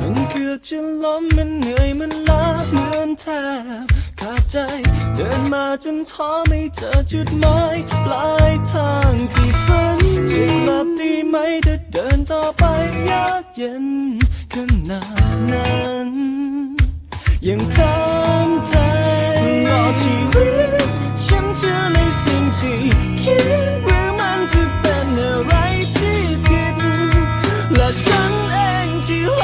มันเกือบจะล้มมันเหนื่อยมันล้าเหมือนแทบขาดใจ เดินมาจนท้อไม่เจอจุดหมายปลายทางที่ฝันจะกลับดีไหมถ้าเดินต่อไปยากเย็นขนาดนั้นยังทำใจตลอชีวิต เ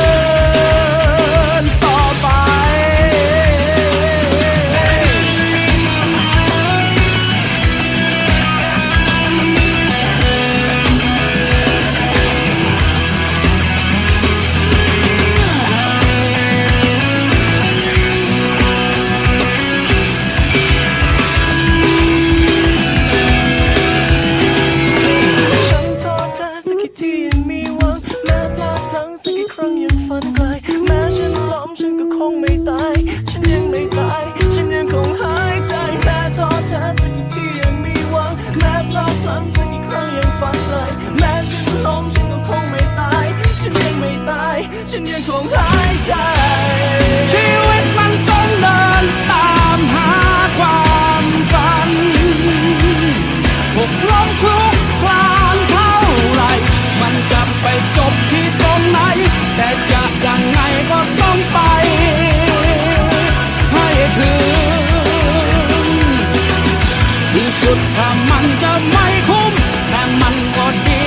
น ของหายใจ ชีวิตมันต้องเดินตามหาความฝันหกล้มทุกครานเท่าไร มันจะไปจบที่ตรงไหน แต่จะยังไงก็ต้องไป ให้ถึง ที่สุดถ้ามันจะไม่คุ้ม แต่มันก็ดี